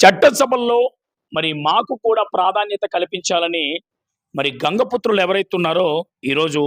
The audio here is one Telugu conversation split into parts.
చట్టసభల్లో మరి మాకు కూడా ప్రాధాన్యత కల్పించాలని మరి గంగపుత్రులు ఎవరైతే ఉన్నారో ఈరోజు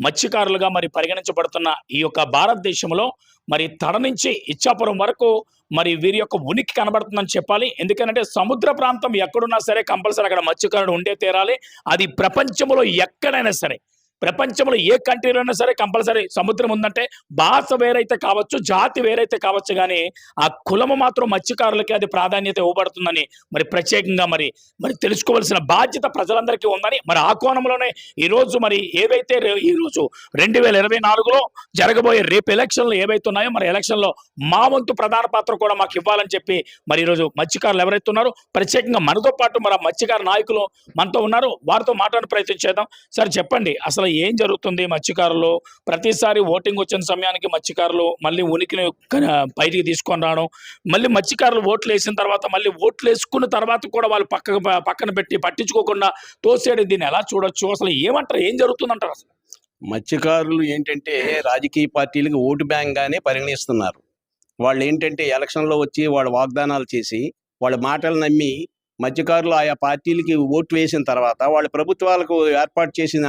మత్స్యకారులుగా మరి పరిగణించబడుతున్న ఈ యొక్క భారతదేశంలో మరి తడ నుంచి ఇచ్చాపురం వరకు మరి వీరి యొక్క ఉనికి కనబడుతుందని చెప్పాలి. ఎందుకంటే సముద్ర ప్రాంతం ఎక్కడున్నా సరే కంపల్సరీ అక్కడ మత్స్యకారుడు ఉండే తీరాలి. అది ప్రపంచంలో ఎక్కడైనా సరే ప్రపంచంలో ఏ కంట్రీలో అయినా సరే కంపల్సరీ సముద్రం ఉందంటే భాష వేరైతే కావచ్చు జాతి వేరైతే కావచ్చు కానీ ఆ కులము మాత్రం మత్స్యకారులకి అది ప్రాధాన్యత ఇవ్వబడుతుందని మరి ప్రత్యేకంగా మరి మరి తెలుసుకోవాల్సిన బాధ్యత ప్రజలందరికీ ఉందని మరి ఆ కోణంలోనే ఈరోజు మరి ఏవైతే ఈరోజు రెండు వేల ఇరవై నాలుగులో జరగబోయే రేపు ఎలక్షన్లు ఏవైతే ఉన్నాయో మరి ఎలక్షన్లో మా వంతు ప్రధాన పాత్ర కూడా మాకు ఇవ్వాలని చెప్పి మరి ఈరోజు మత్స్యకారులు ఎవరైతే ఉన్నారో ప్రత్యేకంగా మనతో పాటు మరి ఆ మత్స్యకార నాయకులు మనతో ఉన్నారు. వారితో మాట్లాడే ప్రయత్నం చేద్దాం. సార్ చెప్పండి. అసలు ఏం జరుగుతుంది మత్స్యకారులు? ప్రతిసారి ఓటింగ్ వచ్చిన సమయానికి మత్స్యకారులు మళ్ళీ ఉనికిని బయటికి తీసుకొని రావడం. మళ్ళీ మత్స్యకారులు ఓట్లు వేసిన తర్వాత మళ్ళీ ఓట్లు వేసుకున్న తర్వాత కూడా వాళ్ళు పక్క పక్కన పెట్టి పట్టించుకోకుండా తోసేయడం. దీన్ని ఎలా చూడొచ్చు? అసలు ఏమంటారు? ఏం జరుగుతుందంటారు అసలు? మత్స్యకారులు ఏంటంటే రాజకీయ పార్టీలకు ఓటు బ్యాంక్గానే పరిగణిస్తున్నారు. వాళ్ళు ఏంటంటే ఎలక్షన్లో వచ్చి వాళ్ళ వాగ్దానాలు చేసి వాళ్ళ మాటలు నమ్మి మత్స్యకారులు ఆయా పార్టీలకి ఓటు వేసిన తర్వాత వాళ్ళ ప్రభుత్వాలకు ఏర్పాటు చేసిన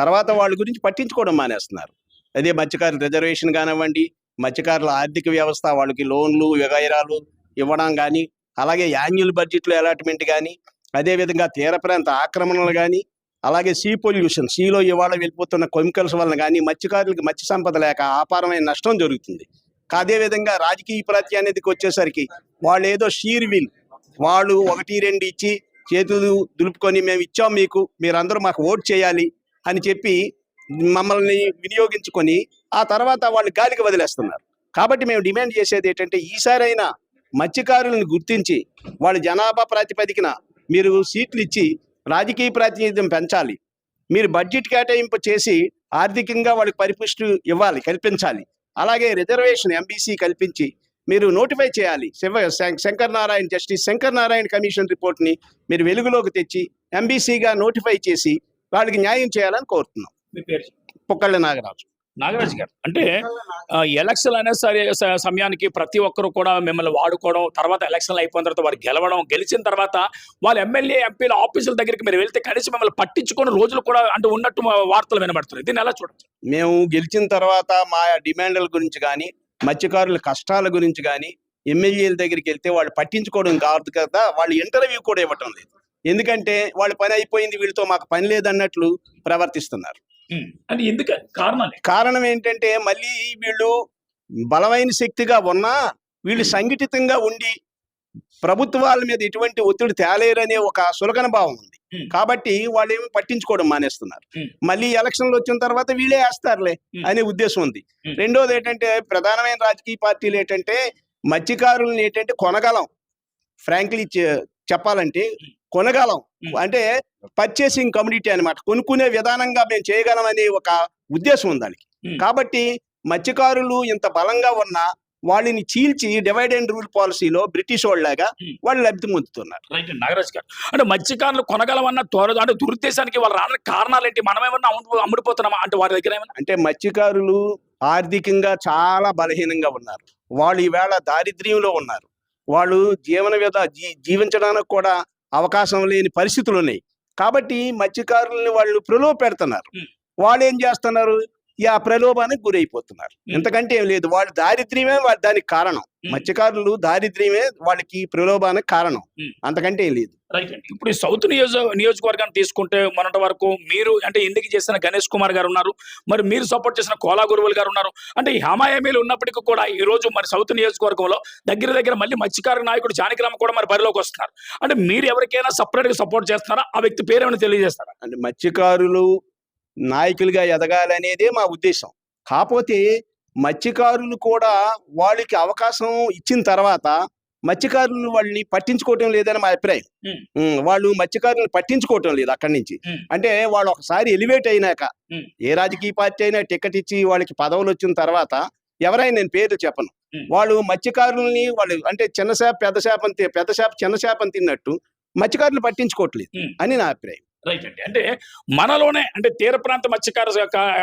తర్వాత వాళ్ళ గురించి పట్టించుకోవడం మానేస్తున్నారు. అదే మత్స్యకారుల రిజర్వేషన్ కానివ్వండి మత్స్యకారుల ఆర్థిక వ్యవస్థ వాళ్ళకి లోన్లు వ్యవహారాలు ఇవ్వడం కానీ అలాగే యాన్యువల్ బడ్జెట్లో అలాట్మెంట్ కానీ అదేవిధంగా తీర ప్రాంత ఆక్రమణలు కానీ అలాగే సీ పొల్యూషన్ సీలో ఇవాళ వెళ్ళిపోతున్న కెమికల్స్ వలన కానీ మత్స్యకారులకు మత్స్య సంపద లేక అపారమైన నష్టం జరుగుతుంది. అదేవిధంగా రాజకీయ ప్రాధాన్యతకి వచ్చేసరికి వాళ్ళు ఏదో షీర్ విల్ వాళ్ళు ఒకటి రెండు ఇచ్చి చేతులు దులుపుకొని మేము ఇచ్చాం మీకు మీరందరూ మాకు ఓట్ చేయాలి అని చెప్పి మమ్మల్ని వినియోగించుకొని ఆ తర్వాత వాళ్ళు గాలికి వదిలేస్తున్నారు. కాబట్టి మేము డిమాండ్ చేసేది ఏంటంటే ఈసారైనా మత్స్యకారులను గుర్తించి వాళ్ళ జనాభా ప్రాతిపదికన మీరు సీట్లు ఇచ్చి రాజకీయ ప్రాతినిధ్యం పెంచాలి. మీరు బడ్జెట్ కేటాయింపు చేసి ఆర్థికంగా వాళ్ళకి పరిపుష్టి ఇవ్వాలి కల్పించాలి. అలాగే రిజర్వేషన్ ఎంబీసీ కల్పించి మీరు నోటిఫై చేయాలి. శివ శంకర్ నారాయణ జస్టిస్ శంకర్ నారాయణ కమిషన్ రిపోర్ట్ని మీరు వెలుగులోకి తెచ్చి ఎంబీసీగా నోటిఫై చేసి వాళ్ళకి న్యాయం చేయాలని కోరుతున్నాం. పుక్కళ్ళ నాగరాజు. నాగరాజు గారు. అంటే ఆ, ఎలక్షన్ అనే సరే సమయానికి ప్రతి ఒక్కరు కూడా మిమ్మల్ని వాడుకోవడం తర్వాత ఎలక్షన్లు అయిపోయిన తర్వాత వారు గెలవడం గెలిచిన తర్వాత వాళ్ళ ఎమ్మెల్యే ఎంపీల ఆఫీసుల దగ్గరికి మీరు వెళ్తే కనీసం మిమ్మల్ని పట్టించుకుని రోజులు కూడా అంటే ఉన్నట్టు వార్తలు వినబడుతున్నాయి. దీన్ని ఎలా చూడొచ్చు? మేము గెలిచిన తర్వాత మా డిమాండ్ల గురించి కానీ మత్స్యకారుల కష్టాల గురించి కానీ ఎమ్మెల్యేల దగ్గరికి వెళ్తే వాళ్ళు పట్టించుకోవడం కాదు కదా వాళ్ళు ఇంటర్వ్యూ కూడా ఇవ్వటం లేదు. ఎందుకంటే వాళ్ళ పని అయిపోయింది వీళ్ళతో మాకు పని లేదన్నట్లు ప్రవర్తిస్తున్నారు. ఎందుకు కారణాలు? కారణం ఏంటంటే మళ్ళీ వీళ్ళు బలమైన శక్తిగా ఉన్నా వీళ్ళు సంఘటితంగా ఉండి ప్రభుత్వాల మీద ఎటువంటి ఒత్తిడి తేలేరనే ఒక సులకన భావం ఉంది. కాబట్టి వాళ్ళు ఏమి పట్టించుకోవడం మానేస్తున్నారు. మళ్ళీ ఎలక్షన్లు వచ్చిన తర్వాత వీళ్ళే వేస్తారులే. అనే ఉద్దేశం ఉంది. రెండోది ఏంటంటే ప్రధానమైన రాజకీయ పార్టీలు ఏంటంటే మత్స్యకారులను ఏంటంటే కొనగలం. ఫ్రాంక్లీ చెప్పాలంటే కొనగలం. అంటే పర్చేసింగ్ కమ్యూనిటీ అన్నమాట. కొనుక్కునే విధానంగా మేము చేయగలం అనే ఒక ఉద్దేశం ఉంది దానికి. కాబట్టి మత్స్యకారులు ఇంత బలంగా ఉన్న వాళ్ళని చీల్చి డివైడ్ అండ్ రూల్ పాలసీలో బ్రిటిష్ వాళ్ళలాగా. వాళ్ళు లబ్ధి పొందుతున్నారు. రైట్ నాగరాజు గారు. అంటే మత్స్యకారులు కొనగలమన్న త్వర అంటే దురుద్దేశానికి వాళ్ళు రావడానికి కారణాలు ఏంటి మనం ఏమన్నా అమ్ముడు అమ్ముడిపోతున్నామా? అంటే వారి దగ్గర ఏమన్నా? అంటే మత్స్యకారులు ఆర్థికంగా చాలా బలహీనంగా ఉన్నారు. వాళ్ళు ఈవేళ దారిద్ర్యంలో ఉన్నారు. వాళ్ళు జీవన విధ జీ- జీవించడానికి కూడా అవకాశం లేని పరిస్థితులు ఉన్నాయి. కాబట్టి మత్స్యకారుల్ని వాళ్ళు ప్రలోభ పెడుతున్నారు. వాళ్ళు ఏం చేస్తున్నారు? ఈ ఆ ప్రలోభానికి గురైపోతున్నారు. ఎంతకంటే ఏం లేదు. వాళ్ళ దారిద్ర్యమే వాళ్ళ దానికి కారణం. మత్స్యకారులు దారిద్ర్యమే వాళ్ళకి ప్రలోభానికి కారణం. అంతకంటే ఏం లేదు. రైట్ అండి. ఇప్పుడు ఈ సౌత్ నియోజ నియోజకవర్గాన్ని తీసుకుంటే మొన్నటి వరకు మీరు అంటే ఎన్నిక చేసిన గణేష్ కుమార్ గారు ఉన్నారు. మరి మీరు సపోర్ట్ చేసిన కోలా గురువులు గారు ఉన్నారు. అంటే ఈ హమాయమీలు ఉన్నప్పటికీ కూడా ఈ రోజు మరి సౌత్ నియోజకవర్గంలో దగ్గర దగ్గర మళ్ళీ మత్స్యకార నాయకుడు జానకిరామ్ కూడా మరి బరిలోకి వస్తున్నారు. అంటే మీరు ఎవరికైనా సపరేట్గా సపోర్ట్ చేస్తారా? ఆ వ్యక్తి పేరు ఏమైనా తెలియజేస్తారా? అంటే మత్స్యకారులు నాయకులుగా ఎదగాలనేదే మా ఉద్దేశం కాకపోతే మత్స్యకారులు కూడా వాళ్ళకి అవకాశం ఇచ్చిన తర్వాత మత్స్యకారులు వాళ్ళని పట్టించుకోవటం లేదని మా అభిప్రాయం వాళ్ళు మత్స్యకారులను పట్టించుకోవటం లేదు అక్కడి నుంచి. అంటే వాళ్ళు ఒకసారి ఎలివేట్ అయినాక. ఏ రాజకీయ పార్టీ అయినా టికెట్ ఇచ్చి వాళ్ళకి పదవులు వచ్చిన తర్వాత ఎవరైనా నేను పేర్లు చెప్పను. వాళ్ళు మత్స్యకారుల్ని వాళ్ళు అంటే చిన్న చేప పెద్ద చేపని తి- పెద్ద చేప చిన్న చేపని తిన్నట్టు మత్స్యకారులు పట్టించుకోవట్లేదు. అని నా అభిప్రాయం రైట్ అండి. అంటే మనలోనే అంటే తీర ప్రాంత మత్స్యకారు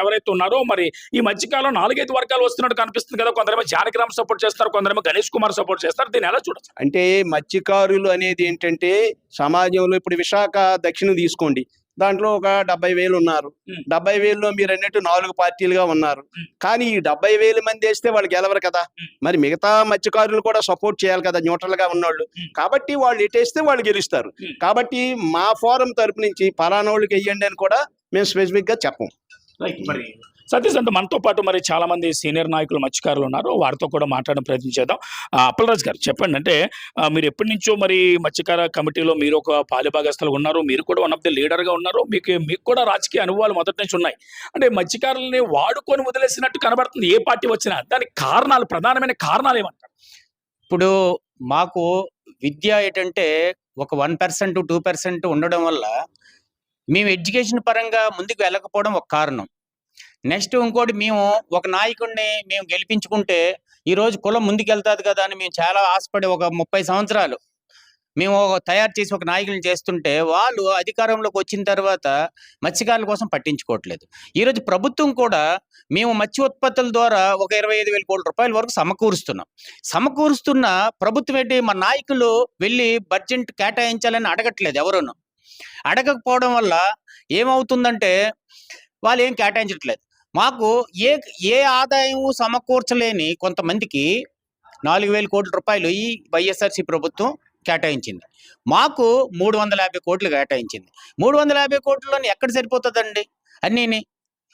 ఎవరైతే ఉన్నారో మరి ఈ మధ్యకాలం నాలుగైదు వర్గాలు వస్తున్నట్టు కనిపిస్తుంది కదా. కొందరేమో జానకిరామ్ సపోర్ట్ చేస్తారు కొందరేమో గణేష్ కుమార్ సపోర్ట్ చేస్తారు. దీన్ని ఎలా చూడొచ్చు? అంటే మత్స్యకారులు అనేది ఏంటంటే సమాజంలో ఇప్పుడు విశాఖ దక్షిణ తీసుకోండి. దాంట్లో ఒక డెబ్బై వేలు ఉన్నారు. డెబ్బై వేలలో మీరు అన్నట్టు నాలుగు పార్టీలుగా ఉన్నారు. కానీ ఈ డెబ్బై వేల మంది వేస్తే వాళ్ళు గెలవరు కదా. మరి మిగతా మత్స్యకారులు కూడా సపోర్ట్ చేయాలి కదా న్యూట్రల్గా ఉన్నోళ్ళు. కాబట్టి వాళ్ళు ఎటేస్తే వాళ్ళు గెలుస్తారు. కాబట్టి మా ఫోరం తరపు నుంచి పలానా వాళ్ళకి వెయ్యండి అని కూడా మేము స్పెసిఫిక్గా చెప్పం సతీష్ అంటే మనతో పాటు మరి చాలా మంది సీనియర్ నాయకులు మత్స్యకారులు ఉన్నారు. వారితో కూడా మాట్లాడడం ప్రయత్నం చేద్దాం. అప్పలరాజు గారు చెప్పండి. అంటే మీరు ఎప్పటి నుంచో మరి మత్స్యకార కమిటీలో మీరు ఒక పాలిభాగస్తులు ఉన్నారు. మీరు కూడా వన్ ఆఫ్ ది లీడర్గా ఉన్నారు. మీకు మీకు కూడా రాజకీయ అనుభవాలు మొదటి నుంచి ఉన్నాయి. అంటే మత్స్యకారులని వాడుకొని వదిలేసినట్టు కనబడుతుంది ఏ పార్టీ వచ్చినా. దానికి కారణాలు ప్రధానమైన కారణాలు ఏమంటారు? ఇప్పుడు మాకు విద్య ఏంటంటే ఒక వన్ పర్సెంట్ టూ పర్సెంట్ ఉండడం వల్ల మేము ఎడ్యుకేషన్ పరంగా ముందుకు వెళ్ళకపోవడం ఒక కారణం. నెక్స్ట్ ఇంకోటి మేము ఒక నాయకుడిని మేము గెలిపించుకుంటే ఈ రోజు కులం ముందుకెళ్తాది కదా అని మేము చాలా ఆశపడి ఒక ముప్పై సంవత్సరాలు. మేము తయారు చేసి ఒక నాయకులను చేస్తుంటే వాళ్ళు అధికారంలోకి వచ్చిన తర్వాత మత్స్యకారుల కోసం పట్టించుకోవట్లేదు. ఈరోజు ప్రభుత్వం కూడా మేము మత్స్య ఉత్పత్తుల ద్వారా ఒక ఇరవై ఐదు వేల కోట్ల రూపాయల వరకు సమకూరుస్తున్నాం. సమకూరుస్తున్న ప్రభుత్వం ఏంటి? మా నాయకులు వెళ్ళి బడ్జెట్ కేటాయించాలని అడగట్లేదు ఎవరును. అడగకపోవడం వల్ల ఏమవుతుందంటే వాళ్ళు ఏం కేటాయించట్లేదు. మాకు ఏ ఏ ఆదాయం సమకూర్చలేని కొంతమందికి నాలుగు వేల కోట్ల రూపాయలు ఈ వైఎస్ఆర్సీ ప్రభుత్వం కేటాయించింది. మాకు మూడు వందల యాభై కోట్లు కేటాయించింది. మూడు వందల యాభై కోట్లలోని ఎక్కడ సరిపోతుందండి? అన్నీని.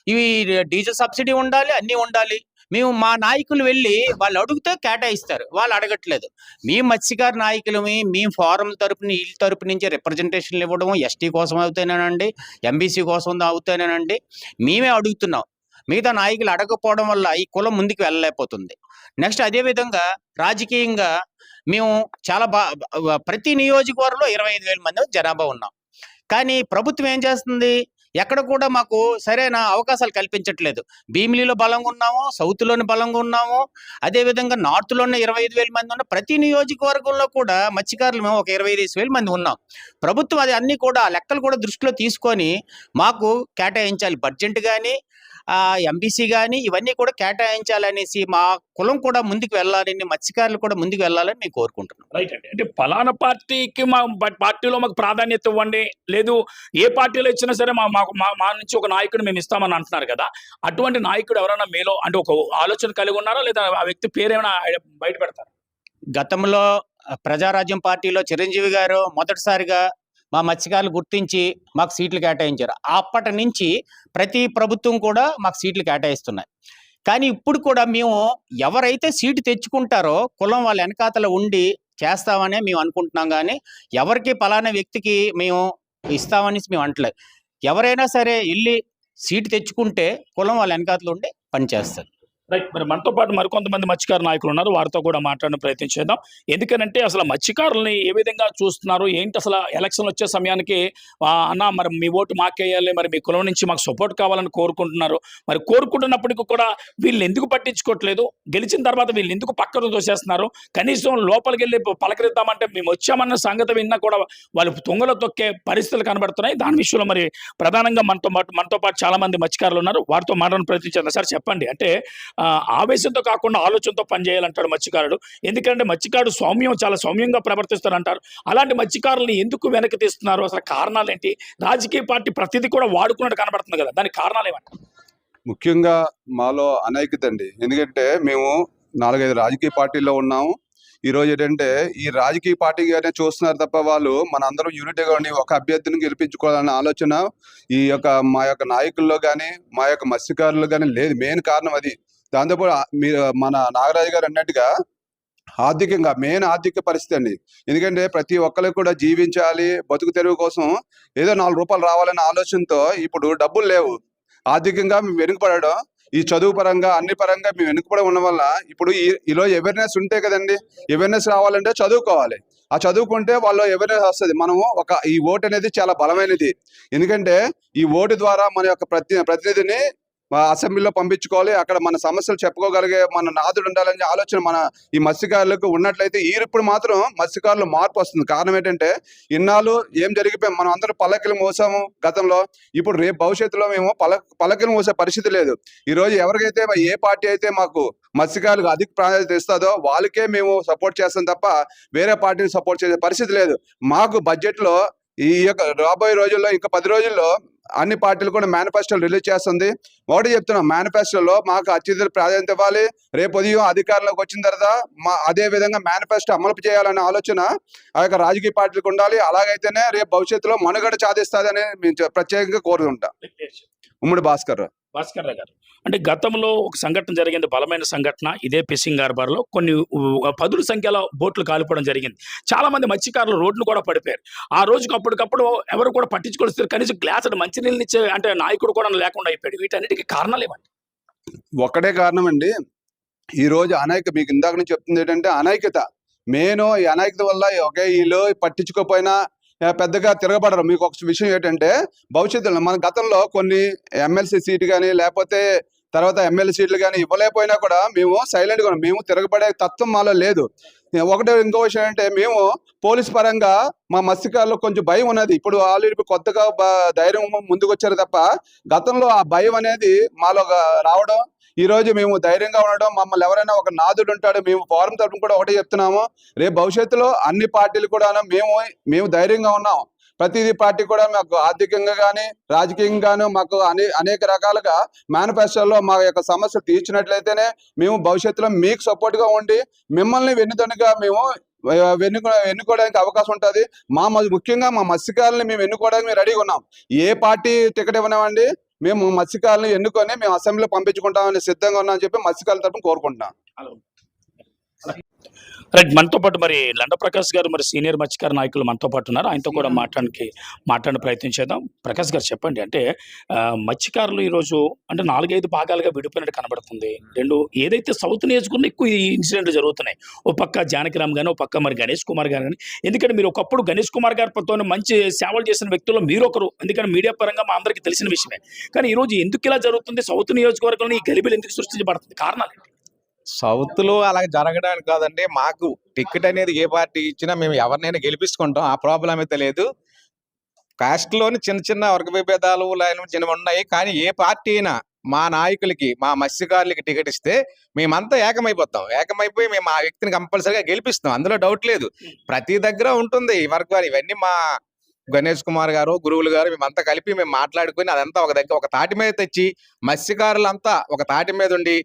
ఇవి డీజిల్ సబ్సిడీ ఉండాలి అన్నీ ఉండాలి. మేము మా నాయకులు వెళ్ళి వాళ్ళు అడిగితే కేటాయిస్తారు. వాళ్ళు అడగట్లేదు. మీ మత్స్యకార నాయకులమి మీ ఫారం తరపున వీళ్ళ తరపు నుంచి రిప్రజెంటేషన్లు ఇవ్వడం ఎస్టీ కోసం అవుతానేనండి ఎంబీసీ కోసం అవుతానేనండి మేమే అడుగుతున్నాం. మిగతా నాయకులు అడగకపోవడం వల్ల ఈ కులం ముందుకు వెళ్ళలేకపోతుంది. నెక్స్ట్ అదే విధంగా రాజకీయంగా మేము చాలా బా ప్రతి నియోజకవర్గంలో ఇరవై ఐదు వేల మంది జనాభా ఉన్నాం. కానీ ప్రభుత్వం ఏం చేస్తుంది? ఎక్కడ కూడా మాకు సరైన అవకాశాలు కల్పించట్లేదు. భీమిలిలో బలంగా ఉన్నాము సౌత్లోని బలంగా ఉన్నాము. అదే విధంగా నార్త్లోనే ఇరవై ఐదు వేల మంది ఉన్న ప్రతి నియోజకవర్గంలో కూడా మత్స్యకారులు మేము ఒక ఇరవై ఐదు వేల మంది ఉన్నాం. ప్రభుత్వం అది అన్నీ కూడా ఆ లెక్కలు కూడా దృష్టిలో తీసుకొని మాకు కేటాయించాలి. బడ్జెట్ కానీ ఎంబీసీ కానీ ఇవన్నీ కూడా కేటాయించాలనేసి మా కులం కూడా ముందుకు వెళ్ళాలని మత్స్యకారులు కూడా ముందుకు వెళ్ళాలని మేము కోరుకుంటున్నాం. రైట్ అండి. అంటే ఫలానా పార్టీకి మా పార్టీలో మాకు ప్రాధాన్యత ఇవ్వండి. లేదు ఏ పార్టీలో ఇచ్చినా సరే మా మాకు మా నుంచి ఒక నాయకుడు మేము ఇస్తామని అంటున్నారు కదా. అటువంటి నాయకుడు ఎవరైనా మీలో అంటే ఒక ఆలోచన కలిగి ఉన్నారా? లేదా ఆ వ్యక్తి పేరు ఏమైనా బయట పెడతారు? గతంలో ప్రజారాజ్యం పార్టీలో చిరంజీవి గారు మొదటిసారిగా మా మత్స్యకారులు గుర్తించి మాకు సీట్లు కేటాయించారు. అప్పటి నుంచి ప్రతి ప్రభుత్వం కూడా మాకు సీట్లు కేటాయిస్తున్నాయి. కానీ ఇప్పుడు కూడా మేము ఎవరైతే సీటు తెచ్చుకుంటారో కులం వాళ్ళ వెనకాతల ఉండి చేస్తామనే మేము అనుకుంటున్నాం కానీ ఎవరికి పలానా వ్యక్తికి మేము ఇస్తామని మేము అంటలేదు. ఎవరైనా సరే వెళ్ళి సీటు తెచ్చుకుంటే కులం వాళ్ళ వెనకాతలు ఉండి పనిచేస్తారు రైట్ మరి మనతో పాటు మరికొంతమంది మత్స్యకార నాయకులు ఉన్నారు. వారితో కూడా మాట్లాడిన ప్రయత్నం చేద్దాం. ఎందుకనంటే అసలు మత్స్యకారుల్ని ఏ విధంగా చూస్తున్నారు? ఏంటి అసలు ఎలక్షన్ వచ్చే సమయానికి? అన్న మరి మీ ఓటు మాకేయాలి. మరి మీ కులం నుంచి మాకు సపోర్ట్ కావాలని కోరుకుంటున్నారు. మరి కోరుకుంటున్నప్పటికీ కూడా వీళ్ళు ఎందుకు పట్టించుకోవట్లేదు? గెలిచిన తర్వాత వీళ్ళు ఎందుకు పక్కన తోసేస్తున్నారు? కనీసం లోపలికి వెళ్ళి పలకరిద్దామంటే మేము వచ్చామన్న సంగతి విన్నా కూడా వాళ్ళు తుంగలో తొక్కే పరిస్థితులు కనబడుతున్నాయి. దాని విషయంలో మరి ప్రధానంగా మనతో పాటు మనతో పాటు చాలా మంది మత్స్యకారులు ఉన్నారు. వారితో మాట్లాడిన ప్రయత్నించారు సార్ చెప్పండి. అంటే ఆవేశంతో కాకుండా ఆలోచనతో పనిచేయాలంటాడు మత్స్యకారుడు. ఎందుకంటే మత్స్యకారుడు సౌమ్యం చాలా సౌమ్యంగా ప్రవర్తిస్తారంటారు అలాంటి మత్స్యకారుల్ని ఎందుకు వెనక్కి తీస్తున్నారు? అసలు కారణాలు ఏంటి రాజకీయ పార్టీ ప్రతిదీ కూడా వాడుకున్నట్టు కనబడుతుంది కదా దానికి కారణాలు ఏమంటారు ముఖ్యంగా మాలో అనైక్యత అండి. ఎందుకంటే మేము నాలుగైదు రాజకీయ పార్టీల్లో ఉన్నాము. ఈ రోజు ఏంటంటే ఈ రాజకీయ పార్టీగానే చూస్తున్నారు తప్ప వాళ్ళు మన అందరం యూనిట్గా ఉండి ఒక అభ్యర్థిని గెలిపించుకోవాలనే ఆలోచన ఈ యొక్క మా యొక్క నాయకుల్లో కానీ మా యొక్క మత్స్యకారుల్లో కానీ లేదు. మెయిన్ కారణం అది. దాంతోపాటు మీరు మన నాగరాజు గారు అన్నట్టుగా ఆర్థికంగా మెయిన్ ఆర్థిక పరిస్థితి అండి. ఎందుకంటే ప్రతి ఒక్కరికి కూడా జీవించాలి బతుకు తెరువు కోసం ఏదో నాలుగు రూపాయలు రావాలనే ఆలోచనతో ఇప్పుడు డబ్బులు లేవు. ఆర్థికంగా మేము వెనుకపడడం ఈ చదువు పరంగా అన్ని పరంగా మేము వెనుకబడి ఉండడం వల్ల ఇప్పుడు ఈలో అవేర్నెస్ ఉంటే కదండి అవేర్నెస్ రావాలంటే చదువుకోవాలి. ఆ చదువుకుంటే వాళ్ళు అవేర్నెస్ వస్తుంది. మనము ఒక ఈ ఓటు అనేది చాలా బలమైనది. ఎందుకంటే ఈ ఓటు ద్వారా మన యొక్క ప్రతి ప్రతినిధిని అసెంబ్లీలో పంపించుకోవాలి. అక్కడ మన సమస్యలు చెప్పుకోగలిగే మన నాదుడు ఉండాలనే ఆలోచన మన ఈ మత్స్యకారులకు ఉన్నట్లయితే ఈ ఇప్పుడు మాత్రం మత్స్యకారులు మార్పు వస్తుంది. కారణం ఏంటంటే ఇన్నాళ్ళు ఏం జరిగిపోయాం మనం అందరూ పల్లకిలు మోసాము గతంలో. ఇప్పుడు రేపు భవిష్యత్తులో మేము పల పల్లకిలు మోసే పరిస్థితి లేదు. ఈ రోజు ఎవరికైతే ఏ పార్టీ అయితే మాకు మత్స్యకారులకు అధిక ప్రాధాన్యత ఇస్తుందో వాళ్ళకే మేము సపోర్ట్ చేస్తాం తప్ప వేరే పార్టీని సపోర్ట్ చేసే పరిస్థితి లేదు. మాకు బడ్జెట్లో ఈ యొక్క రాబోయే రోజుల్లో ఇంకా పది రోజుల్లో అన్ని పార్టీలు కూడా మేనిఫెస్టోలు రిలీజ్ చేస్తుంది. ఒకటి చెప్తున్నాం మేనిఫెస్టోలో మాకు అత్యధిక ప్రాధాన్యత ఇవ్వాలి. రేపు ఉదయం అధికారంలోకి వచ్చిన తర్వాత మా అదే విధంగా మేనిఫెస్టో అమలు చేయాలనే ఆలోచన ఆ యొక్క రాజకీయ పార్టీలకు ఉండాలి. అలాగైతేనే రేపు భవిష్యత్తులో మనుగడ సాధిస్తుందని మేము ప్రత్యేకంగా కోరుతుంటాం ఉమ్మడి భాస్కర్ భాస్కర్ గారు. అంటే గతంలో ఒక సంఘటన జరిగింది బలమైన సంఘటన. ఇదే ఫిషింగ్ హార్బర్లో కొన్ని పదుల సంఖ్యలో బోట్లు కాలిపోవడం జరిగింది. చాలా మంది మత్స్యకారులు రోడ్లు కూడా పడిపోయారు. ఆ రోజుకి అప్పటికప్పుడు ఎవరు కూడా పట్టించుకోవచ్చు కనీసం గ్లాస్ మంచినీళ్ళు ఇచ్చే అంటే నాయకుడు కూడా లేకుండా అయిపోయాడు. వీటన్నిటికీ కారణాలు ఏమండి? ఒక్కటే కారణం అండి ఈ రోజు అనైక మీకు ఇందాక నుంచి చెప్తుంది ఏంటంటే అనైక్యత మెయిన్ ఈ అనైక్యత వల్ల ఒకే వీళ్ళు పట్టించుకోపోయినా పెద్దగా తిరగబడరు. మీకు ఒక విషయం ఏంటంటే భవిష్యత్తులో మన గతంలో కొన్ని ఎమ్మెల్సీ సీటు కానీ లేకపోతే తర్వాత ఎమ్మెల్యే సీట్లు కానీ ఇవ్వలేకపోయినా కూడా మేము సైలెంట్గా మేము తిరగబడే తత్వం మాలో లేదు. ఒకటే ఇంకో విషయం అంటే మేము పోలీస్ పరంగా మా మత్స్యకారులకు కొంచెం భయం ఉన్నది. ఇప్పుడు ఆల్రెడీ కొత్తగా ధైర్యం ముందుకు వచ్చారు తప్ప గతంలో ఆ భయం అనేది మాలో రావడం ఈ రోజు మేము ధైర్యంగా ఉండడం మమ్మల్ని ఎవరైనా ఒక నాదుడు ఉంటాడు మేము ఫోరం తరపున కూడా ఒకటే చెప్తున్నాము. రేపు భవిష్యత్తులో అన్ని పార్టీలు కూడా మేము మేము ధైర్యంగా ఉన్నాం. ప్రతిదీ పార్టీ కూడా మాకు ఆర్థికంగా కానీ రాజకీయంగాను మాకు అనే అనేక రకాలుగా మేనిఫెస్టోలో మా యొక్క సమస్యలు తీర్చినట్లయితేనే మేము భవిష్యత్తులో మీకు సపోర్ట్గా గా ఉండి మిమ్మల్ని వెన్నుదనుగా మేము ఆ, వెన్నుకో ఎన్నుకోవడానికి అవకాశం ఉంటుంది. మా ముఖ్యంగా మా మత్స్యకారుల్ని మేము ఎన్నుకోవడానికి మేము రెడీగా ఉన్నాం. ఏ పార్టీ టికెట్ ఇవ్వనివ్వండి మేము మత్స్యకారులను ఎన్నుకొని మేము అసెంబ్లీ పంపించుకుంటామని సిద్ధంగా ఉన్నామని చెప్పి మత్స్యకారుల తరపున కోరుకుంటున్నాం. రైట్ మనతో పాటు మరి లండ ప్రకాష్ గారు మరి సీనియర్ మత్స్యకార నాయకులు మనతో పాటు ఉన్నారు. ఆయనతో కూడా మాట్లాడడానికి మాట్లాడే ప్రయత్నం చేద్దాం. ప్రకాష్ గారు చెప్పండి అంటే మత్స్యకారులు ఈరోజు అంటే నాలుగైదు భాగాలుగా విడిపోయినట్టు కనబడుతుంది. రెండు ఏదైతే సౌత్ నియోజకవర్గంలో ఎక్కువ ఈ ఇన్సిడెంట్లు జరుగుతున్నాయి ఓ పక్క జానకిరామ్ గాని ఓ పక్క మరి గణేష్ కుమార్ గారు కానీ ఎందుకంటే మీరు ఒకప్పుడు గణేష్ కుమార్ గారితో మంచి సేవలు చేసిన వ్యక్తుల్లో మీరు ఒకరు. ఎందుకంటే మీడియా పరంగా మా అందరికీ తెలిసిన విషయమే. కానీ ఈ రోజు ఎందుకు ఇలా జరుగుతుంది? సౌత్ నియోజకవర్గంలో ఈ గలిబిలు ఎందుకు సృష్టించబడుతుంది? కారణాలు సౌత్లో అలా జరగడానికి కాదండి. మాకు టికెట్ అనేది ఏ పార్టీ ఇచ్చినా మేము ఎవరినైనా గెలిపించుకుంటాం ఆ ప్రాబ్లం అయితే లేదు. కాస్ట్లోని చిన్న చిన్న వర్గ విభేదాలు చిన్న చిన్నవి ఉన్నాయి. కానీ ఏ పార్టీ అయినా మా నాయకులకి మా మత్స్యకారులకి టికెట్ ఇస్తే మేమంతా ఏకమైపోతాం. ఏకమైపోయి మేము ఆ వ్యక్తిని కంపల్సరిగా గెలిపిస్తాం. అందులో డౌట్ లేదు. ప్రతి దగ్గర ఉంటుంది ఈ వర్గాలు. ఇవన్నీ మా గణేష్ కుమార్ గారు గురువులు గారు మేమంతా కలిపి మేము మాట్లాడుకుని అదంతా ఒక దగ్గర ఒక తాటి మీద తెచ్చి మత్స్యకారులంతా ఒక తాటి మీద ఉండి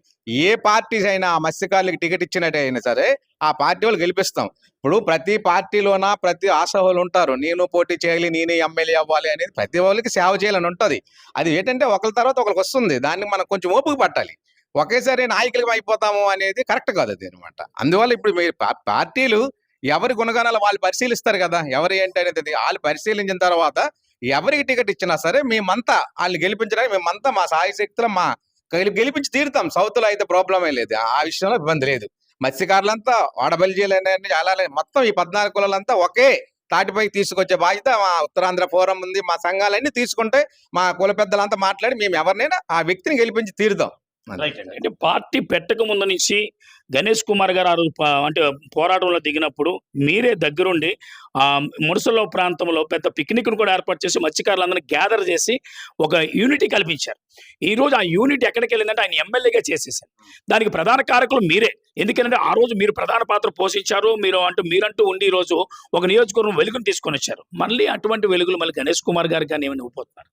ఏ పార్టీస్ అయినా ఆ మత్స్యకారులకి టికెట్ ఇచ్చినట్టయినా సరే ఆ పార్టీ వాళ్ళు గెలిపిస్తాం. ఇప్పుడు ప్రతి పార్టీలోన ప్రతి ఆశావాళ్ళు ఉంటారు. నేను పోటీ చేయాలి నేనే ఎమ్మెల్యే అవ్వాలి అనేది ప్రతి వాళ్ళకి సేవ చేయాలని ఉంటుంది. అది ఏంటంటే ఒకరి తర్వాత ఒకరికి వస్తుంది. దాన్ని మనం కొంచెం ఓపిక పట్టాలి. ఒకేసారి నాయకులం అయిపోతాము అనేది కరెక్ట్ కాదు అది అనమాట అందువల్ల ఇప్పుడు మీరు పార్టీలు ఎవరి గుణగణాలు వాళ్ళు పరిశీలిస్తారు కదా? ఎవరు ఏంటి అనేది వాళ్ళు పరిశీలించిన తర్వాత ఎవరికి టికెట్ ఇచ్చినా సరే మేమంతా వాళ్ళు గెలిపించడానికి మేమంతా మా సాయి శక్తులు మా గెలిపించి తీరుతాం. సౌత్లో అయితే ప్రాబ్లమే లేదు. ఆ విషయంలో ఇబ్బంది లేదు. మత్స్యకారులంతా వాడబలిజీలని అలా మొత్తం ఈ పద్నాలుగు కులాలంతా ఒకే తాటిపై తీసుకొచ్చే బాధ్యత మా ఉత్తరాంధ్ర ఫోరం ఉంది. మా సంఘాలన్నీ తీసుకుంటే మా కుల పెద్దలంతా మాట్లాడి మేము ఎవరినైనా ఆ వ్యక్తిని గెలిపించి తీరుదాం. రైట్ అండి. అంటే పార్టీ పెట్టక ముందు నుంచి గణేష్ కుమార్ గారు ఆ రోజు అంటే పోరాటంలో దిగినప్పుడు మీరే దగ్గరుండి ఆ ప్రాంతంలో పెద్ద పిక్నిక్ కూడా ఏర్పాటు చేసి మత్స్యకారులందరినీ గ్యాదర్ చేసి ఒక యూనిటీ కల్పించారు. ఈ రోజు ఆ యూనిట్ ఎక్కడికి వెళ్ళిందంటే ఆయన ఎమ్మెల్యేగా చేసేసారు. దానికి ప్రధాన కారకులు మీరే. ఎందుకంటే ఆ రోజు మీరు ప్రధాన పాత్ర పోషించారు మీరు అంటూ మీరంటూ ఉండి ఈ రోజు ఒక నియోజకవర్గం వెలుగును తీసుకొని వచ్చారు మళ్ళీ అటువంటి వెలుగులు మళ్ళీ గణేష్ కుమార్ గారు కానీ ఏమైనా ఇవ్వబోతున్నారు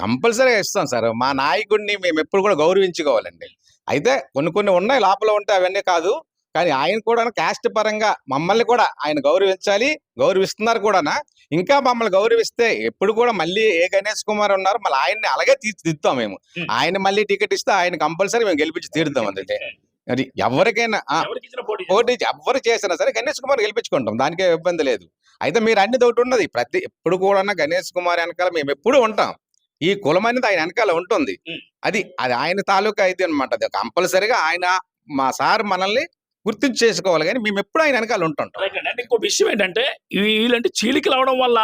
కంపల్సరీగా ఇస్తాం సార్. మా నాయకుడిని మేము ఎప్పుడు కూడా గౌరవించుకోవాలండి. అయితే కొన్ని కొన్ని ఉన్నాయి లోపల ఉంటే అవన్నీ కాదు. కానీ ఆయన కూడా క్యాస్ట్ పరంగా మమ్మల్ని కూడా ఆయన గౌరవించాలి గౌరవిస్తున్నారు కూడా ఇంకా మమ్మల్ని గౌరవిస్తే ఎప్పుడు కూడా మళ్ళీ ఏ గణేష్ కుమార్ ఉన్నారు మళ్ళీ ఆయన్ని అలాగే తీర్చిదిద్దాం మేము. ఆయన మళ్ళీ టికెట్ ఇస్తే ఆయన కంపల్సరీ మేము గెలిపించి తీరుతాం అందుకే అది ఎవరికైనా పోటీ ఎవరు చేసినా సరే గణేష్ కుమార్ గెలిపించుకుంటాం. దానికే ఇబ్బంది లేదు. అయితే మీరు అన్ని ఒకటి ఉన్నది. ప్రతి ఎప్పుడు కూడా గణేష్ కుమార్ వెనకాల మేము ఎప్పుడు ఉంటాం. ఈ కులం అనేది ఆయన వెనకాల ఉంటుంది. అది అది ఆయన తాలూకా అయితే అనమాట అది కంపల్సరిగా ఆయన మా సార్ మనల్ని గుర్తించి చేసుకోవాలి కానీ మేము ఎప్పుడు ఆయన వెనకాల అండి. అంటే ఇంకో విషయం ఏంటంటే వీళ్ళంటే చీలికలు అవడం వల్ల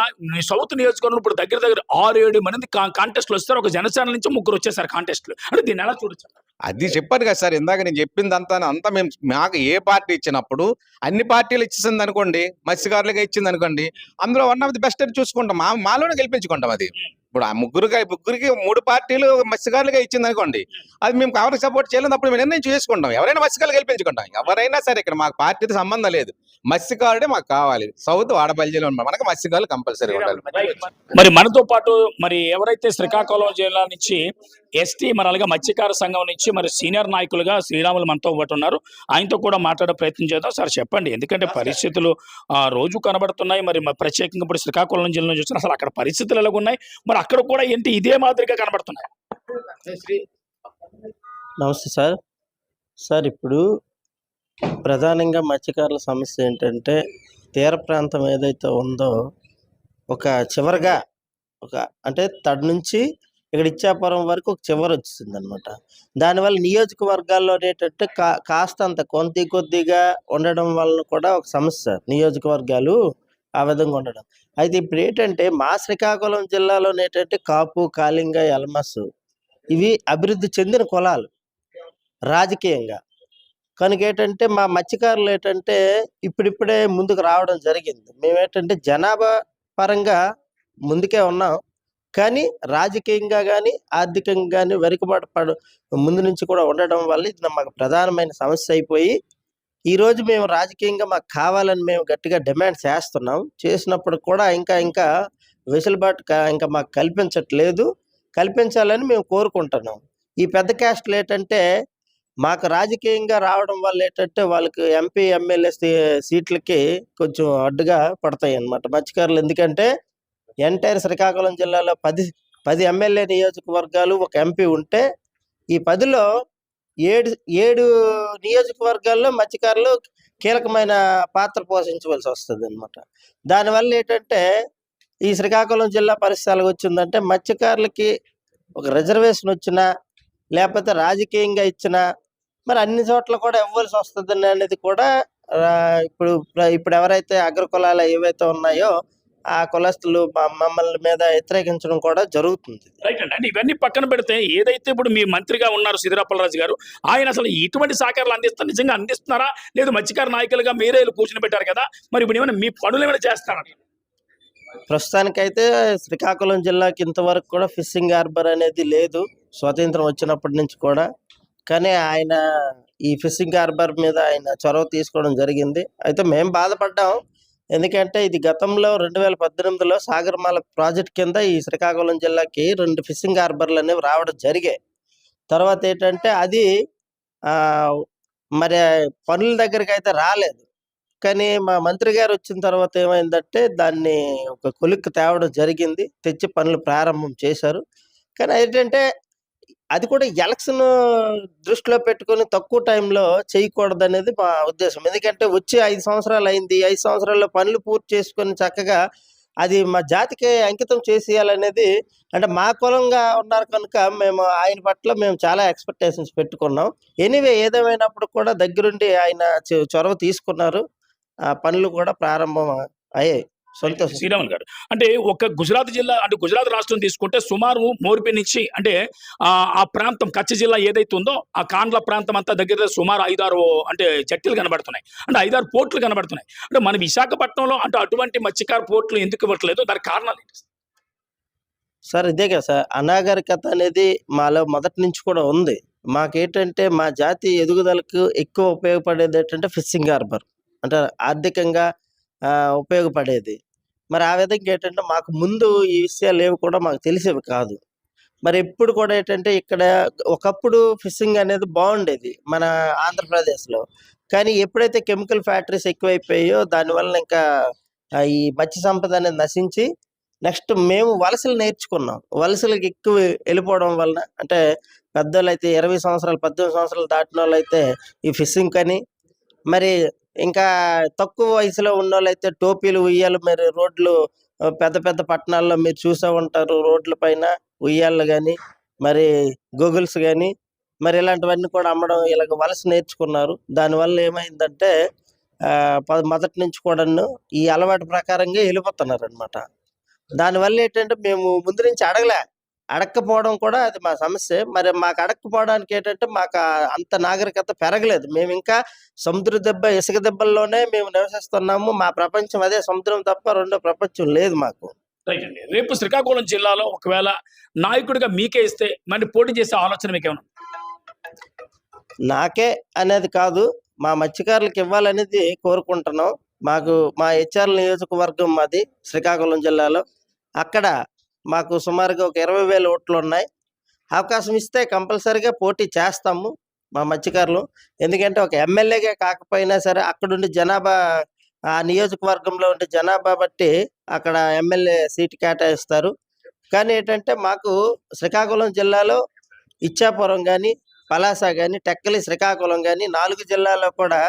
సౌత్ నియోజకవర్గంలో ఇప్పుడు దగ్గర దగ్గర ఆరు ఏడు మంది కాంటెస్ట్లో వస్తారు. ఒక జనసేన నుంచి ముగ్గురు వచ్చేసారు కాంటెస్ట్లో అంటే దీన్ని ఎలా చూడొచ్చు? అది చెప్పాను కదా సార్ ఇందాక నేను చెప్పిందంతా అంతా మేము మాకు ఏ పార్టీ ఇచ్చినప్పుడు అన్ని పార్టీలు ఇచ్చేసింది అనుకోండి మత్స్యకారులుగా ఇచ్చింది అనుకోండి అందులో వన్ ఆఫ్ ది బెస్ట్ అని చూసుకుంటాం. మా మాలోనే గెలిపించుకుంటాం అది. ఇప్పుడు ఆ ముగ్గురుగా ముగ్గురికి మూడు పార్టీలు మత్స్యకారులుగా ఇచ్చింది అనుకోండి అది మేము ఎవరికి సపోర్ట్ చేయలేదు అప్పుడు మేము నిర్ణయం చేసుకుంటాం. ఎవరైనా మత్స్యకారులు గెలిపించుకుంటాం. ఎవరైనా సరే ఇక్కడ మాకు పార్టీతో సంబంధం లేదు. మత్స్యకారుడే మాకు కావాలి. సౌత్ వాడపల్లిలో ఉన్నాం మనకు మత్స్యకారులు కంపల్సరీ ఉండాలి. మరి మనతో పాటు మరి ఎవరైతే శ్రీకాకుళం జిల్లా నుంచి ఎస్టీ మరి అలాగే మత్స్యకార సంఘం నుంచి మరి సీనియర్ నాయకులుగా శ్రీరాములు మనతో పాటు ఉన్నారు ఆయనతో కూడా మాట్లాడే ప్రయత్నం చేద్దాం. సార్ చెప్పండి. ఎందుకంటే పరిస్థితులు ఆ, రోజు కనబడుతున్నాయి. మరి ప్రత్యేకంగా ఇప్పుడు శ్రీకాకుళం జిల్లా నుంచి వచ్చిన అసలు అక్కడ పరిస్థితులు ఎలాగున్నాయి? మరి అక్కడ కూడా ఏంటి ఇదే మాదిరిగా కనబడుతున్నాయి? నమస్తే సార్. సార్ ఇప్పుడు ప్రధానంగా మత్స్యకారుల సమస్య ఏంటంటే తీర ప్రాంతం ఏదైతే ఉందో ఒక చివరగా ఒక అంటే తడి నుంచి ఇక్కడ ఇచ్చాపురం వరకు ఒక చివరి వచ్చింది అనమాట దానివల్ల నియోజకవర్గాల్లో ఏంటంటే కా కాస్తంత కొద్ది కొద్దిగా ఉండడం వలన కూడా ఒక సమస్య నియోజకవర్గాలు ఆ విధంగా ఉండడం. అయితే ఇప్పుడు ఏంటంటే మా శ్రీకాకుళం జిల్లాలో ఏంటంటే కాపు కాళింగ ఎల్మస్ ఇవి అభివృద్ధి చెందిన కులాలు రాజకీయంగా. కనుక ఏంటంటే మా మత్స్యకారులు ఏంటంటే ఇప్పుడిప్పుడే ముందుకు రావడం జరిగింది. మేము ఏంటంటే జనాభా పరంగా ముందుకే ఉన్నాం. కానీ రాజకీయంగా కానీ ఆర్థికంగా కానీ వెనుకబాటు పడు ముందు నుంచి కూడా ఉండడం వల్ల ఇది మాకు ప్రధానమైన సమస్య అయిపోయి ఈరోజు మేము రాజకీయంగా మాకు కావాలని మేము గట్టిగా డిమాండ్ చేస్తున్నాం. చేసినప్పుడు కూడా ఇంకా ఇంకా వెసులుబాటు కా- ఇంకా మాకు కల్పించట్లేదు. కల్పించాలని మేము కోరుకుంటున్నాం. ఈ పెద్ద క్యాస్ట్లు ఏంటంటే మాకు రాజకీయంగా రావడం వల్ల ఏంటంటే వాళ్ళకి ఎంపీ ఎమ్మెల్యే సీట్లకి కొంచెం అడ్డుగా పడతాయి అన్నమాట మత్స్యకారులు ఎందుకంటే ఎంటైర్ శ్రీకాకుళం జిల్లాలో పది పది ఎమ్మెల్యే నియోజకవర్గాలు ఒక ఎంపీ ఉంటే ఈ పదిలో ఏడు ఏడు నియోజకవర్గాల్లో మత్స్యకారులు కీలకమైన పాత్ర పోషించవలసి వస్తుంది అనమాట దానివల్ల ఏంటంటే ఈ శ్రీకాకుళం జిల్లా పరిస్థితి వచ్చిందంటే మత్స్యకారులకి ఒక రిజర్వేషన్ వచ్చినా లేకపోతే రాజకీయంగా ఇచ్చినా మరి అన్ని చోట్ల కూడా ఇవ్వాల్సి వస్తుంది అనేది కూడా ఇప్పుడు ఇప్పుడు ఎవరైతే అగ్రకులాలు ఏవైతే ఉన్నాయో ఆ కులస్తులు మమ్మల్ని మీద వ్యతిరేకించడం కూడా జరుగుతుంది. రైట్ అండి. అంటే ఇవన్నీ పక్కన పెడితే ఏదైతే ఇప్పుడు మీ మంత్రిగా ఉన్నారు సిద్దిరాపల్లరాజు గారు ఆయన అసలు ఇటువంటి సహకారాలు అందిస్తారు నిజంగా అందిస్తున్నారా? లేదు మత్స్యకార నాయకులుగా మీరే వీళ్ళు కూర్చుని పెట్టారు కదా? మరి ఇప్పుడు ఏమైనా మీ పనులు ఏమైనా చేస్తారా? ప్రస్తుతానికైతే శ్రీకాకుళం జిల్లాకి ఇంతవరకు కూడా ఫిషింగ్ హార్బర్ అనేది లేదు. స్వాతంత్రం వచ్చినప్పటి నుంచి కూడా. కానీ ఆయన ఈ ఫిషింగ్ హార్బర్ మీద ఆయన చొరవ తీసుకోవడం జరిగింది. అయితే మేము బాధపడ్డాం. ఎందుకంటే ఇది గతంలో రెండు వేల పద్దెనిమిదిలో సాగర్మాల ప్రాజెక్ట్ కింద ఈ శ్రీకాకుళం జిల్లాకి రెండు ఫిషింగ్ హార్బర్లు అనేవి రావడం జరిగాయి. తర్వాత ఏంటంటే అది ఆ, మరి పనుల దగ్గరికి అయితే రాలేదు. కానీ మా మంత్రి గారు వచ్చిన తర్వాత ఏమైందంటే దాన్ని ఒక కొలిక్కి తేవడం జరిగింది. తెచ్చి పనులు ప్రారంభం చేశారు. కానీ ఏంటంటే అది కూడా ఎలక్షన్ దృష్టిలో పెట్టుకొని తక్కువ టైంలో చేయకూడదు అనేది మా ఉద్దేశం. ఎందుకంటే వచ్చి ఐదు సంవత్సరాలు అయింది. ఐదు సంవత్సరాల్లో పనులు పూర్తి చేసుకొని చక్కగా అది మా జాతికి అంకితం చేసేయాలనేది అంటే మా కులంగా ఉన్నారు కనుక మేము ఆయన పట్ల మేము చాలా ఎక్స్పెక్టేషన్స్ పెట్టుకున్నాం. ఎనీవే ఏదేమైనప్పుడు కూడా దగ్గరుండి ఆయన చొరవ తీసుకున్నారు. ఆ పనులు కూడా ప్రారంభం అయ్యాయి. సంతోషం శ్రీరాములు గారు. అంటే ఒక గుజరాత్ జిల్లా అంటే గుజరాత్ రాష్ట్రం తీసుకుంటే సుమారు మోర్పి నుంచి అంటే ఆ ఆ ప్రాంతం కచ్చ జిల్లా ఏదైతే ఉందో ఆ కాండ్ల ప్రాంతం అంతా దగ్గర సుమారు ఐదారు అంటే జట్టీలు కనబడుతున్నాయి. అంటే ఐదారు పోర్ట్లు కనబడుతున్నాయి. అంటే మన విశాఖపట్నంలో అంటే అటువంటి మత్స్యకార పోర్ట్లు ఎందుకు ఇవ్వట్లేదు? దానికి కారణాలు ఏంటి? సార్ ఇదే కదా సార్. అనాగరికత అనేది మాలో మొదటి నుంచి కూడా ఉంది. మాకేంటంటే మా జాతి ఎదుగుదలకు ఎక్కువ ఉపయోగపడేది ఏంటంటే ఫిషింగ్ హార్బర్. అంటే ఆర్థికంగా ఉపయోగపడేది. మరి ఆ విధంగా ఏంటంటే మాకు ముందు ఈ విషయాలు ఏవి కూడా మాకు తెలిసేవి కాదు. మరి ఎప్పుడు కూడా ఏంటంటే ఇక్కడ ఒకప్పుడు ఫిషింగ్ అనేది బాగుండేది మన ఆంధ్రప్రదేశ్లో. కానీ ఎప్పుడైతే కెమికల్ ఫ్యాక్టరీస్ ఎక్కువైపోయాయో దానివల్ల ఇంకా ఈ మత్స్య సంపద అనేది నశించి నెక్స్ట్ మేము వలసలు నేర్చుకున్నాం. వలసలకు ఎక్కువ వెళ్ళిపోవడం వలన అంటే పెద్దోళ్ళు అయితే ఇరవై సంవత్సరాలు పద్దెనిమిది సంవత్సరాలు దాటిన వాళ్ళు అయితే ఈ ఫిషింగ్ కానీ మరి ఇంకా తక్కువ వయసులో ఉన్న వాళ్ళైతే టోపీలు ఉయ్యాలు మరి రోడ్లు పెద్ద పెద్ద పట్టణాల్లో మీరు చూసే ఉంటారు రోడ్ల పైన ఉయ్యాళ్ళు కానీ మరి గూగుల్స్ కానీ మరి ఇలాంటివన్నీ కూడా అమ్మడం ఇలాగ వలస నేర్చుకున్నారు. దానివల్ల ఏమైందంటే ఆ, మొదటి నుంచి కూడాను ఈ అలవాటు ప్రకారంగా వెళ్ళిపోతున్నారు అనమాట దానివల్ల ఏంటంటే మేము ముందు నుంచి అడగలే. అడగకపోవడం కూడా అది మా సమస్య. మరి మాకు అడగకపోవడానికి ఏంటంటే మాకు అంత నాగరికత పెరగలేదు. మేము ఇంకా సముద్ర దెబ్బ ఇసుక దెబ్బల్లోనే మేము నివసిస్తున్నాము. మా ప్రపంచం అదే సముద్రం తప్ప రెండో ప్రపంచం లేదు మాకు. రేపు శ్రీకాకుళం జిల్లాలో ఒకవేళ నాయకుడిగా మీకే ఇస్తే మరి పోటీ చేసే ఆలోచన మీకు ఏమైనా నాకే అనేది కాదు. మా మత్స్యకారులకు ఇవ్వాలనేది కోరుకుంటున్నాం. మాకు మా హెచ్ఆర్ నియోజకవర్గం మాది శ్రీకాకుళం జిల్లాలో. అక్కడ మాకు సుమారుగా ఒక ఇరవై వేల ఓట్లు ఉన్నాయి. అవకాశం ఇస్తే కంపల్సరీగా పోటీ చేస్తాము మా మత్స్యకారులు. ఎందుకంటే ఒక ఎమ్మెల్యేగా కాకపోయినా సరే అక్కడుండి జనాభా ఆ నియోజకవర్గంలో ఉండే జనాభా బట్టి అక్కడ ఎమ్మెల్యే సీటు కేటాయిస్తారు. కానీ ఏంటంటే మాకు శ్రీకాకుళం జిల్లాలో ఇచ్చాపురం కానీ పలాస కానీ టెక్కలి శ్రీకాకుళం కానీ నాలుగు జిల్లాల్లో కూడా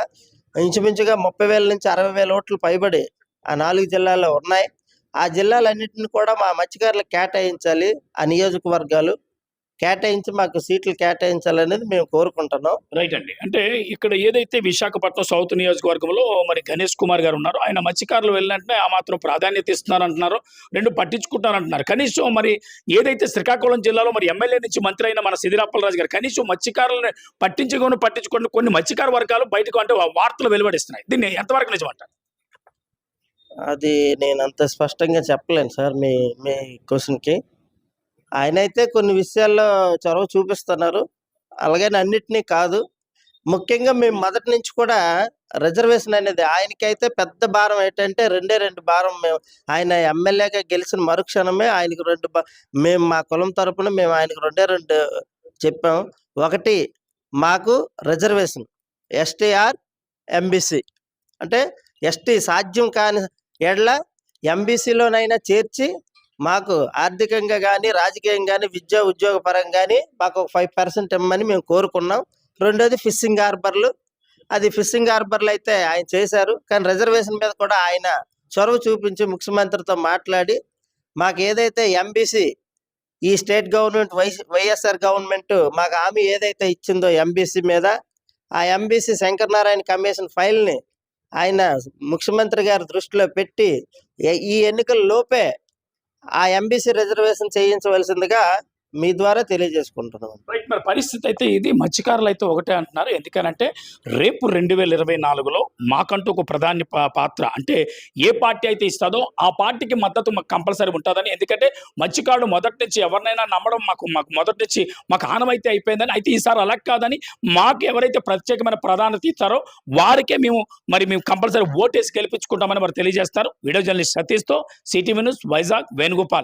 ఇంచుమించుగా ముప్పై వేల నుంచి అరవై వేల ఓట్లు పైబడి ఆ నాలుగు జిల్లాల్లో ఉన్నాయి. ఆ జిల్లాలన్నింటిని కూడా మా మత్స్యకారులకు కేటాయించాలి. ఆ నియోజకవర్గాలు కేటాయించి మాకు సీట్లు కేటాయించాలనేది మేము కోరుకుంటున్నాం. రైట్ అండి. అంటే ఇక్కడ ఏదైతే విశాఖపట్నం సౌత్ నియోజకవర్గంలో మరి గణేష్ కుమార్ గారు ఉన్నారు ఆయన మత్స్యకారులు వెళ్ళినట్టే ఆ మాత్రం ప్రాధాన్యత ఇస్తున్నారంటున్నారు. రెండు పట్టించుకుంటారంటున్నారు కనీసం మరి ఏదైతే శ్రీకాకుళం జిల్లాలో మరి ఎమ్మెల్యే నుంచి మంత్రి అయిన మన సిదిరాప్పలరాజు గారు కనీసం మత్స్యకారులను పట్టించుకొని పట్టించుకొని కొన్ని మత్స్యకార వర్గాలు బయటకు అంటే వార్తలు వెలువడిస్తున్నాయి. దీన్ని ఎంతవరకు నిజమంటారు? అది నేను అంత స్పష్టంగా చెప్పలేను సార్ మీ మీ క్వశ్చన్కి. ఆయన అయితే కొన్ని విషయాల్లో చొరవ చూపిస్తున్నారు. అలాగని అన్నిటినీ కాదు. ముఖ్యంగా మేము మొదటి నుంచి కూడా రిజర్వేషన్ అనేది ఆయనకైతే పెద్ద భారం ఏంటంటే రెండే రెండు భారం మేము ఆయన ఎమ్మెల్యేగా గెలిచిన మరుక్షణమే ఆయనకు రెండు బా- మేము మా కులం తరపున మేము ఆయనకు రెండే రెండు చెప్పాం. ఒకటి మాకు రిజర్వేషన్ ఎస్టీఆర్ ఎంబీసీ. అంటే ఎస్టీ సాధ్యం కాని ఎడల ఎంబీసీలోనైనా చేర్చి మాకు ఆర్థికంగా కానీ రాజకీయంగా కానీ విద్యా ఉద్యోగ పరంగా కానీ మాకు ఒక ఫైవ్ పర్సెంట్ ఇమ్మని మేము కోరుకున్నాం. రెండోది ఫిషింగ్ హార్బర్లు. అది ఫిషింగ్ హార్బర్లు అయితే ఆయన చేశారు. కానీ రిజర్వేషన్ మీద కూడా ఆయన చొరవ చూపించి ముఖ్యమంత్రితో మాట్లాడి మాకు ఏదైతే ఎంబీసీ ఈ state government Y YSR government మాకు హామీ ఏదైతే ఇచ్చిందో ఎంబీసీ మీద ఆ ఎంబీసీ శంకరనారాయణ కమిషన్ ఫైల్ని ఆయన ముఖ్యమంత్రి గారి దృష్టిలో పెట్టి ఈ ఎన్నికల లోపే ఆ ఎంబీసీ రిజర్వేషన్ చేయించవలసిందిగా మీ ద్వారా తెలియజేసుకుంటున్నాం. రైట్ మరి పరిస్థితి అయితే ఇది. మత్స్యకారులు అయితే ఒకటే అంటున్నారు. ఎందుకనంటే రేపు రెండు వేల ఇరవై నాలుగులో మాకంటూ ఒక ప్రధాన పాత్ర. అంటే ఏ పార్టీ అయితే ఇస్తుందో ఆ పార్టీకి మద్దతు మాకు కంపల్సరీ ఉంటుందని. ఎందుకంటే మత్స్యకారుడు మొదటి నుంచి ఎవరినైనా నమ్మడం మాకు మాకు మొదటి నుంచి మాకు ఆనమైతే అయిపోయిందని. అయితే ఈసారి అలా కాదని మాకు ఎవరైతే ప్రత్యేకమైన ప్రాధాన్యత ఇస్తారో వారికే మేము మరి మేము కంపల్సరీ ఓటేసి గెలిపించుకుంటామని మరి తెలియజేస్తారు. వీడియో జర్నలిస్ట్ సతీష్తో సిటీవీ న్యూస్ వైజాగ్ వేణుగోపాల్.